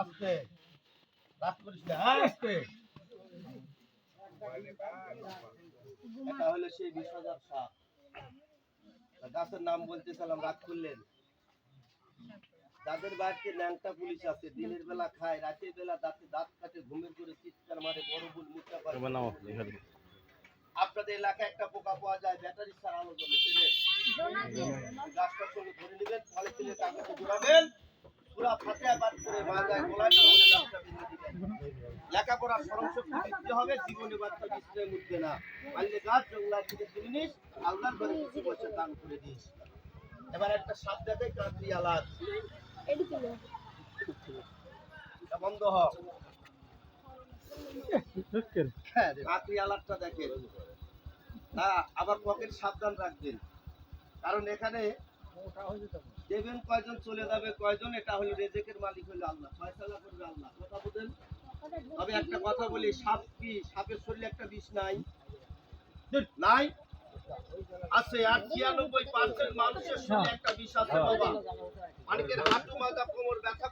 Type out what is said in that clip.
আস্তে। রাত করিস না আস্তে। এটা হলো সেই বিশ হাজার সাপ। গাছের নাম বলতেছিলাম করলেন। যাদের বাড়িতে ন্যাংটা পুলিশ আছে দিনের বেলা খায় রাতের বেলা দাঁতে দাঁত কাটে ঘুমের করে চিৎকার মারে বড় বুল মুখটা করে। আপনাদের এলাকায় একটা পোকা পাওয়া যায় ব্যাটারি ছাড়া আলো জ্বলে? গাছটার সঙ্গে ধরে নেবেন ফলে তুলে কাগজে ঘুরাবেন। পুরা ফাতে বাদ না। পারলে গাছ, জঙ্গলার থেকে তুলে নিস, আল্লাহর ঘরে কিছু বছর দান করে দিস। এবার একটা সাপ দেখে আলাদ। বন্ধ হ। কাঁকড়ি আলাদটা দেখেন না আবার পকেট সাবধান রাখবেন। কারণ এখানে দেবেন কয়জন চলে যাবে, কয়জন, এটা হলো রেজেকের মালিক হলো আল্লাহ ফয়সালা করবে আল্লাহ। কথা বলেন তবে একটা কথা বলি, সাপ কি? সাপের শরীরে একটা বিষ নাই? নাই? আছে, আর ছিয়ানব্বই পার্সেন্ট মানুষের শরীরে একটা বিষ আছে, বাবা। অনেকের হাঁটু মাথা কোমর ব্যথা